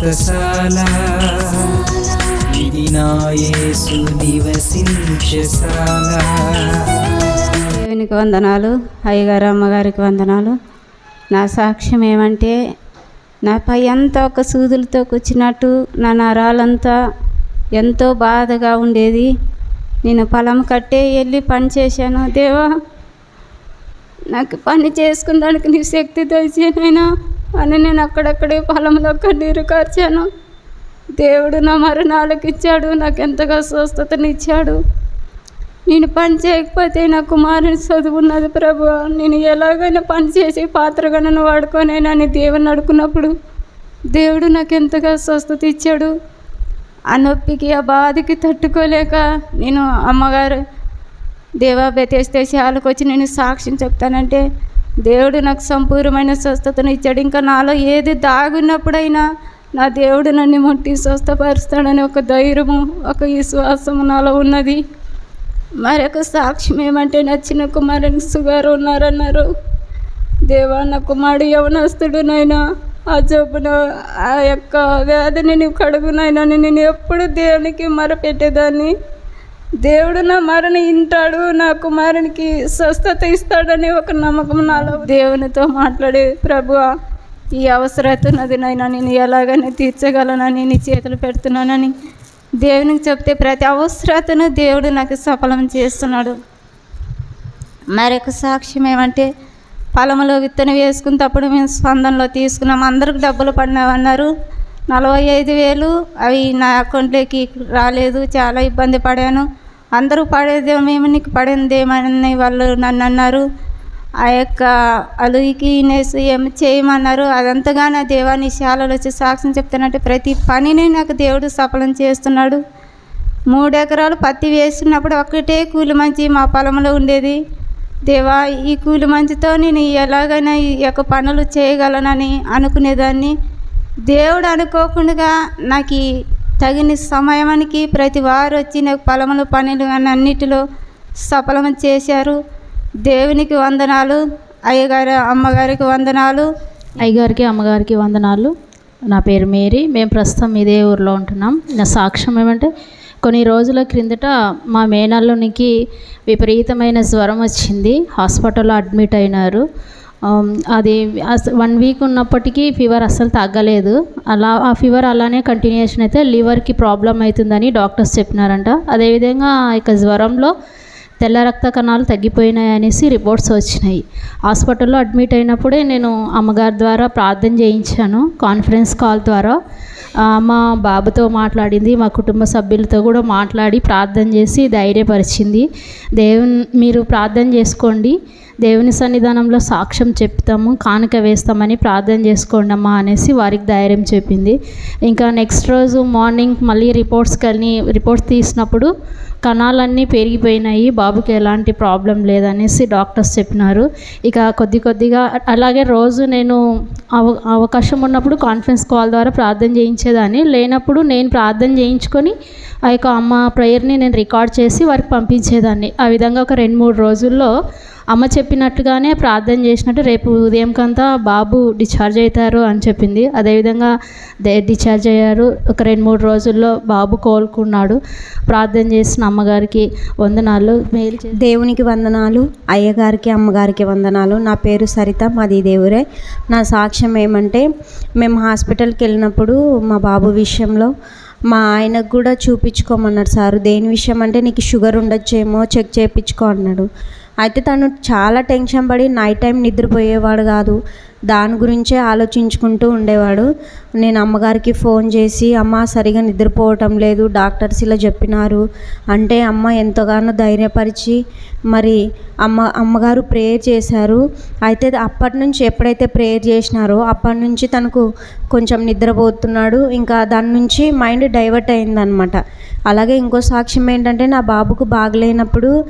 వ్రతశాల ఇది నివసించశాల దేవునికి వందనాలు అయ్యగారు అమ్మగారికి వందనాలు. నా సాక్ష్యం ఏమంటే నా పై అంతా ఒక సూదులతో కూర్చున్నట్టు నా నరాలంతా ఎంతో బాధగా ఉండేది. నేను పొలం కట్టే వెళ్ళి పని చేశాను. దేవా నాకు పని చేసుకున్న దానికి నీ శక్తి దయచేనైనా అని నేను అక్కడక్కడే పొలంలో కన్నీరు కార్చాను. దేవుడు నా మరణాలకు ఇచ్చాడు నాకు ఎంతగా స్వస్థతనిచ్చాడు నేను పని చేయకపోతే నా కుమారుని చదువున్నది ప్రభు. నేను ఎలాగైనా పని చేసి పాత్రగణను వాడుకొనైనా వాడుకోనేనని దేవుని అడుకున్నప్పుడు దేవుడు నాకు ఎంతగా స్వస్థత ఇచ్చాడు. ఆ నొప్పికి ఆ బాధకి తట్టుకోలేక నేను అమ్మగారు దేవా బెతేస్తే శాలకు వచ్చి నేను సాక్ష్యం చెప్తానంటే దేవుడు నాకు సంపూర్ణమైన స్వస్థతను ఇచ్చాడు. ఇంకా నాలో ఏది దాగున్నప్పుడైనా నా దేవుడు నన్ను ముట్టి స్వస్థపరుస్తాడని ఒక ధైర్యము ఒక విశ్వాసము నాలో ఉన్నది. మరొక సాక్ష్యం ఏమంటే నచ్చిన కుమారుని సుగారు ఉన్నారన్నారు. దేవా నా కుమారుడు యవనస్తుడు నైనా ఆ జబ్బున ఆ యొక్క వ్యాధిని నీవు కడుగునైనా నేను ఎప్పుడు దేవునికి మరపెట్టేదాన్ని? దేవుడు నా మరణ వింటాడు నా కుమారునికి స్వస్థత ఇస్తాడని ఒక నమ్మకం నాలో దేవునితో మాట్లాడే ప్రభువా ఈ అవసరతున్నది నైనా నేను ఎలాగైనా తీర్చగలనని నీ చేతులు పెడుతున్నానని. దేవునికి చెప్తే ప్రతి అవసరతను దేవుడు నాకు సఫలం చేస్తున్నాడు. మరొక సాక్ష్యం ఏమంటే పొలంలో విత్తనం వేసుకున్నప్పుడు మేము స్పందనలో తీసుకున్నాం అందరికి డబ్బులు పడినామన్నారు నలభై ఐదు వేలు. అవి నా అకౌంట్లోకి రాలేదు. చాలా ఇబ్బంది పడాను. అందరూ పడేదేమేమి నీకు పడిందేమని వాళ్ళు నన్ను అన్నారు. ఆ యొక్క అలుయికి నేసి ఏం చేయమన్నారు. అదంతగా నా దేవాన్ని శాలలో వచ్చి సాక్ష్యం చెప్తానంటే ప్రతి పనిని నాకు దేవుడు సఫలం చేస్తున్నాడు. మూడు ఎకరాలు పత్తి వేస్తున్నప్పుడు ఒక్కటే కూలి మంచి మా పొలంలో ఉండేది. దేవా ఈ కూలి మంచితో నేను ఎలాగైనా ఈ యొక్క పనులు చేయగలనని అనుకునేదాన్ని. దేవుడు అనుకోకుండా నాకు తగిన సమయానికి ప్రతి వారు వచ్చి నాకు పొలములు పనులు కానీ అన్నిటిలో సఫలం చేశారు. దేవునికి వందనాలు అయ్యగారు అమ్మగారికి వందనాలు. అయ్యగారికి అమ్మగారికి వందనాలు. నా పేరు మేరీ. మేము ప్రస్తుతం ఇదే ఊర్లో ఉంటున్నాం. నా సాక్ష్యం ఏమంటే కొన్ని రోజుల క్రిందట మా మేనల్లునికి విపరీతమైన జ్వరం వచ్చింది. హాస్పిటల్లో అడ్మిట్ అయినారు. Um, అది వన్ వీక్ ఉన్నప్పటికీ ఫీవర్ అస్సలు తగ్గలేదు. అలా ఆ ఫీవర్ అలానే కంటిన్యూషన్ అయితే లివర్కి ప్రాబ్లం అవుతుందని డాక్టర్స్ చెప్పినారంట. అదేవిధంగా ఇక జ్వరంలో తెల్ల రక్త కణాలు తగ్గిపోయినాయి అనేసి రిపోర్ట్స్ వచ్చినాయి. హాస్పిటల్లో అడ్మిట్ అయినప్పుడే నేను అమ్మగారి ద్వారా ప్రార్థన చేయించాను కాన్ఫరెన్స్ కాల్ ద్వారా. మా బాబుతో మాట్లాడింది మా కుటుంబ సభ్యులతో కూడా మాట్లాడి ప్రార్థన చేసి ధైర్యపరిచింది. దేవుని మీరు ప్రార్థన చేసుకోండి. దేవుని సన్నిధానంలో సాక్ష్యం చెప్తాము కానుక వేస్తామని ప్రార్థన చేసుకోండి అమ్మా అనేసి వారికి ధైర్యం చెప్పింది. ఇంకా నెక్స్ట్ రోజు మార్నింగ్ మళ్ళీ రిపోర్ట్స్ కానీ రిపోర్ట్స్ తీసినప్పుడు కణాలన్నీ పెరిగిపోయినాయి బాబుకి ఎలాంటి ప్రాబ్లం లేదనేసి డాక్టర్స్ చెప్పినారు. ఇక కొద్ది కొద్దిగా అలాగే రోజు నేను అవ అవకాశం ఉన్నప్పుడు కాన్ఫరెన్స్ కాల్ ద్వారా ప్రార్థన చేయించేదాన్ని. లేనప్పుడు నేను ప్రార్థన చేయించుకొని ఆ యొక్క అమ్మ ప్రేయర్ని నేను రికార్డ్ చేసి వారికి పంపించేదాన్ని. ఆ విధంగా ఒక రెండు మూడు రోజుల్లో అమ్మ చెప్పినట్టుగానే ప్రార్థన చేసినట్టు రేపు ఉదయం కంతా బాబు డిశ్చార్జ్ అవుతారు అని చెప్పింది. అదేవిధంగా డిశ్చార్జ్ అయ్యారు. ఒక రెండు మూడు రోజుల్లో బాబు కోలుకున్నాడు. ప్రార్థన చేసిన అమ్మగారికి వందనాలు. మేలు దేవునికి వందనాలు. అయ్యగారికి అమ్మగారికి వందనాలు. నా పేరు సరిత మాది దేవురే. నా సాక్ష్యం ఏమంటే మేము హాస్పిటల్కి వెళ్ళినప్పుడు మా బాబు విషయంలో మా ఆయనకు కూడా చూపించుకోమన్నాడు సారు. దేని విషయం అంటే నీకు షుగర్ ఉండొచ్చేమో చెక్ చేయించుకో అన్నాడు. అయితే తను చాలా టెన్షన్ పడి నైట్ టైం నిద్రపోయేవాడు కాదు. దాని గురించే ఆలోచించుకుంటూ ఉండేవాడు. నేను అమ్మగారికి ఫోన్ చేసి అమ్మ సరిగా నిద్రపోవటం లేదు డాక్టర్స్ ఇలా చెప్పినారు. అంటే అమ్మ ఎంతగానో ధైర్యపరిచి మరి అమ్మ అమ్మగారు ప్రేయర్ చేశారు. అయితే అప్పటి నుంచి ఎప్పుడైతే ప్రేయర్ చేసినారో అప్పటి నుంచి తనకు కొంచెం నిద్రపోతున్నాడు. ఇంకా దాని నుంచి మైండ్ డైవర్ట్ అయిందనమాట అలాగే ఇంకో సాక్ష్యం ఏంటంటే నా బాబుకు బాగలేనప్పుడు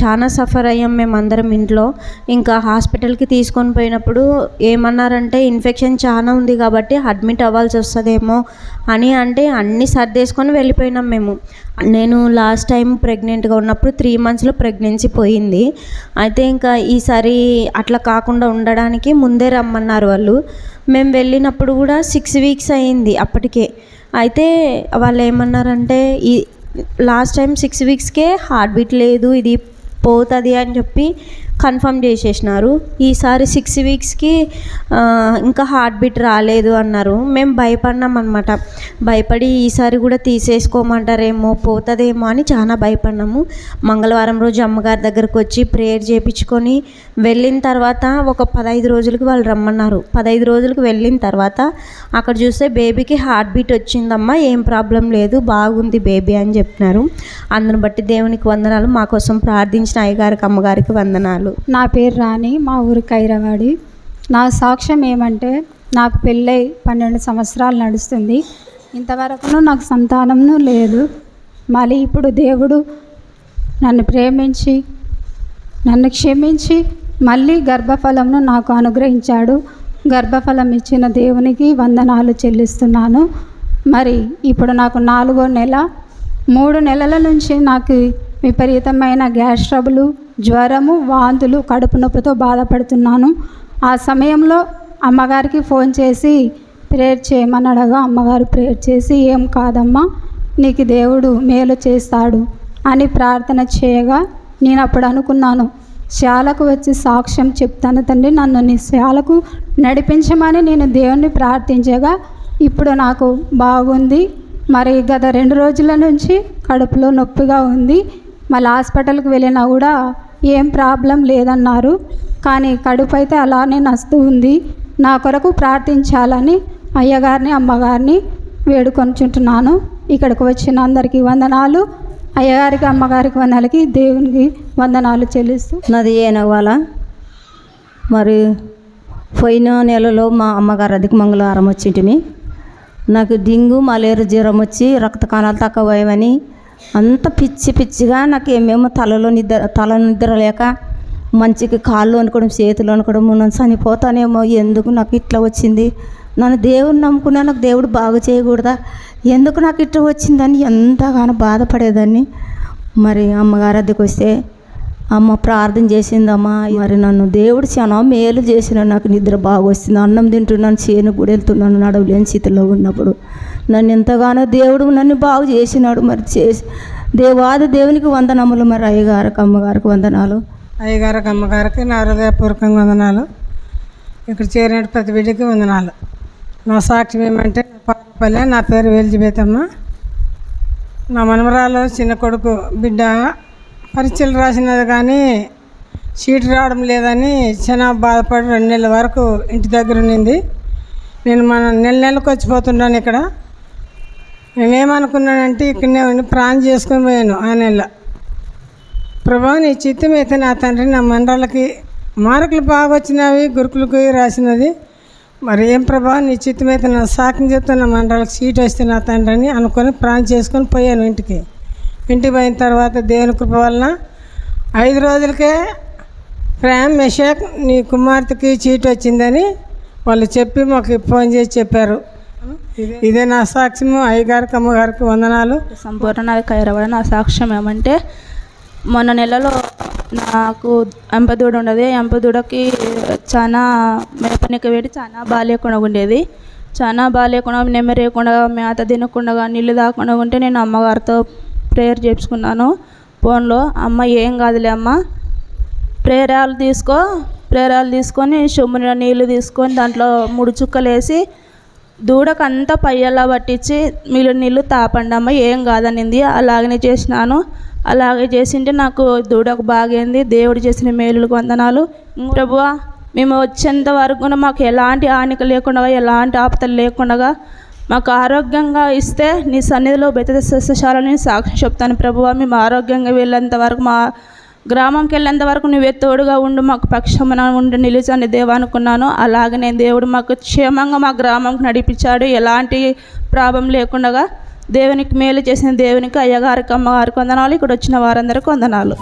చాలా సఫర్ అయ్యాం మేమందరం ఇంట్లో. ఇంకా హాస్పిటల్కి తీసుకొని పోయినప్పుడు ఏమన్నారంటే ఇన్ఫెక్షన్ చాలా ఉంది కాబట్టి అడ్మిట్ అవ్వాల్సి వస్తుందేమో అని అంటే అన్నీ సర్దేసుకొని వెళ్ళిపోయినాం మేము. నేను లాస్ట్ టైం ప్రెగ్నెంట్గా ఉన్నప్పుడు త్రీ మంత్స్లో ప్రెగ్నెన్సీ పోయింది. అయితే ఇంకా ఈసారి అట్లా కాకుండా ఉండడానికి ముందే రమ్మన్నారు వాళ్ళు. మేము వెళ్ళినప్పుడు కూడా సిక్స్ వీక్స్ అయ్యింది అప్పటికే. అయితే వాళ్ళు ఏమన్నారంటే ఈ లాస్ట్ టైం సిక్స్ వీక్స్కే హార్ట్ బీట్ లేదు ఇది పోతుంది అని చెప్పి కన్ఫర్మ్ చేసేసినారు. ఈసారి సిక్స్ వీక్స్కి ఇంకా హార్ట్ బీట్ రాలేదు అన్నారు. మేము భయపడినాం అనమాట భయపడి ఈసారి కూడా తీసేసుకోమంటారేమో పోతుందేమో అని చాలా భయపడినాము. మంగళవారం రోజు అమ్మగారి దగ్గరకు వచ్చి ప్రేయర్ చేయించుకొని వెళ్ళిన తర్వాత ఒక పదహైదు రోజులకి వాళ్ళు రమ్మన్నారు. పదహైదు రోజులకు వెళ్ళిన తర్వాత అక్కడ చూస్తే బేబీకి హార్ట్ బీట్ వచ్చిందమ్మా ఏం ప్రాబ్లం లేదు బాగుంది బేబీ అని చెప్పినారు. అందుని బట్టి దేవునికి వందనాలు. మా కోసం ప్రార్థించిన అయ్యగారికి అమ్మగారికి వందనాలు. నా పేరు రాణి మా ఊరు కైరవాడి. నా సాక్ష్యం ఏమంటే నాకు పెళ్ళై పన్నెండు సంవత్సరాలు నడుస్తుంది. ఇంతవరకును నాకు సంతానంను లేదు. మళ్ళీ ఇప్పుడు దేవుడు నన్ను ప్రేమించి నన్ను క్షమించి మళ్ళీ గర్భఫలంను నాకు అనుగ్రహించాడు. గర్భఫలం ఇచ్చిన దేవునికి వందనాలు చెల్లిస్తున్నాను. మరి ఇప్పుడు నాకు నాలుగో నెల మూడు నెలల నుంచి నాకు విపరీతమైన గ్యాస్ ట్రబులు జ్వరము వాంతులు కడుపు నొప్పితో బాధపడుతున్నాను. ఆ సమయంలో అమ్మగారికి ఫోన్ చేసి ప్రేయర్ చేయమని అడగా. అమ్మగారు ప్రేయర్ చేసి ఏం కాదమ్మా నీకు దేవుడు మేలు చేస్తాడు అని ప్రార్థన చేయగా నేను అప్పుడు అనుకున్నాను శాలకు వచ్చి సాక్ష్యం చెప్తాను తండ్రి నన్ను నీ శాలకు నడిపించమని నేను దేవుణ్ణి ప్రార్థించగా ఇప్పుడు నాకు బాగుంది. మరి గత రెండు రోజుల నుంచి కడుపులో నొప్పిగా ఉంది. మళ్ళీ హాస్పిటల్కి వెళ్ళినా కూడా ఏం ప్రాబ్లం లేదన్నారు. కానీ కడుపు అయితే అలానే నస్తూ ఉంది. నా కొరకు ప్రార్థించాలని అయ్యగారిని అమ్మగారిని వేడుకొనుచుంటున్నాను. ఇక్కడికి వచ్చిన అందరికీ వందనాలు. అయ్యగారికి అమ్మగారికి వందలకి దేవునికి వందనాలు చెల్లిస్తూ నది ఏనవాల మరి పోయిన నెలలో మా అమ్మగారు అధిక మంగళవారం వచ్చింటిమి. నాకు డింగు మలేరు జ్వరం వచ్చి రక్త కణాలు తక్కువని అంత పిచ్చి పిచ్చిగా నాకు ఏమేమో తలలో నిద్ర తల నిద్ర లేక మంచికి కాళ్ళు అనుకోవడం చేతులు అనుకోవడం నన్ను చనిపోతానేమో ఎందుకు నాకు ఇట్లా వచ్చింది? నన్ను దేవుడిని నమ్ముకున్నా నాకు దేవుడు బాగు చేయకూడదా? ఎందుకు నాకు ఇట్లా వచ్చిందని ఎంతగానో బాధపడేదాన్ని. మరి అమ్మగారు అద్దెకి వస్తే అమ్మ ప్రార్థన చేసిందమ్మా మరి నన్ను దేవుడు చాలా మేలు చేసిన నాకు నిద్ర బాగా వస్తుంది అన్నం తింటున్నాను చేను కూడా వెళ్తున్నాను నడవలేని స్థితిలో ఉన్నప్పుడు. నన్ను ఎంతగానో దేవుడు నన్ను బాగు చేసినాడు మరి చేసి. దేవాది దేవునికి వందనములు మరి అయ్యగారికి అమ్మగారికి వందనాలు. అయ్యగారికి అమ్మగారికి నా హృదయపూర్వకంగా వందనాలు. ఇక్కడ చేరిన ప్రతి బిడ్డకి వందనాలు. నా సాక్ష్యం ఏమంటే పల్లె నా పేరు వేల్జిబేతమ్మ. నా మనమరాలు చిన్న కొడుకు బిడ్డ పరీక్షలు రాసినది కానీ సీట్ రావడం లేదని చాలా బాధపడి రెండు నెలల వరకు ఇంటి దగ్గర ఉండింది. నేను మన నెల నెలకు వచ్చిపోతున్నాను ఇక్కడ. నేనేమనుకున్నానంటే ఇక్కడనే ఉండి ప్రాణం చేసుకుని పోయాను ఆ నెల ప్రభా నీ చిత్తం అయితే నా తండ్రి నా మండలకి మార్కులు బాగా వచ్చినవి గురుకులకు రాసినది. మరి ఏం ప్రభా నీ చిత్తం అయితే నా సాకం చెప్తే నా మండలకి సీట్ వస్తే నా తండ్రి అని అనుకొని ప్రాణం చేసుకొని పోయాను ఇంటికి. ఇంటికి పోయిన తర్వాత దేవుని కృప వలన ఐదు రోజులకే ప్రేమ్ మెషాక్ నీ కుమార్తెకి చీట్ వచ్చిందని వాళ్ళు చెప్పి మాకు ఫోన్ చేసి చెప్పారు. ఇదే నా సాక్ష్యము అయ్యగారికి అమ్మగారికి వందనాలు. సంపూర్ణ కైరవడ నా సాక్ష్యం ఏమంటే మొన్న నెలలో నాకు ఎంపదూడ ఉండేది. ఎంపదూడకి చాలా మేపనికి వేడి చాలా బాగాలేకుండా ఉండేది. చాలా బాగాలేకుండా నెమ్మరేయకుండా మేత తినకుండా నీళ్ళు తాగకుండా ఉంటే నేను అమ్మగారితో ప్రేయర్ చేయించుకున్నాను ఫోన్లో అమ్మ ఏం కాదులే అమ్మ. ప్రేరాలు తీసుకో ప్రేరాలు తీసుకొని సొమ్మున నీళ్ళు తీసుకొని దాంట్లో మూడు చుక్కలు వేసి దూడకు అంతా పట్టించి మీరు నీళ్ళు తాపండి అమ్మ ఏం కాదనింది. అలాగనే చేసినాను. అలాగే చేసింటే నాకు దూడకు బాగైంది. దేవుడు చేసిన మేలులకు వందనాలు. ప్రభువా మేము వచ్చేంత వరకు కూడా మాకు ఎలాంటి హానిక లేకుండా ఎలాంటి ఆపతలు లేకుండా మాకు ఆరోగ్యంగా ఇస్తే నీ సన్నిధిలో బెతద సస్యశాలని సాక్షి చెప్తాను. ప్రభువా మేము ఆరోగ్యంగా వెళ్ళేంత వరకు మా గ్రామంకి వెళ్ళేంత వరకు నువ్వే తోడుగా ఉండు మాకు పక్షమున ఉండి నిలిచని దేవా అనుకున్నాను. అలాగనే దేవుడు మాకు క్షేమంగా మా గ్రామంకి నడిపించాడు. ఎలాంటి ప్రాబ్లం లేకుండా దేవునికి మేలు చేసిన దేవునికి అయ్యగారికి అమ్మగారికి వందనాలు. ఇక్కడ వచ్చిన వారందరికీ వందనాలు.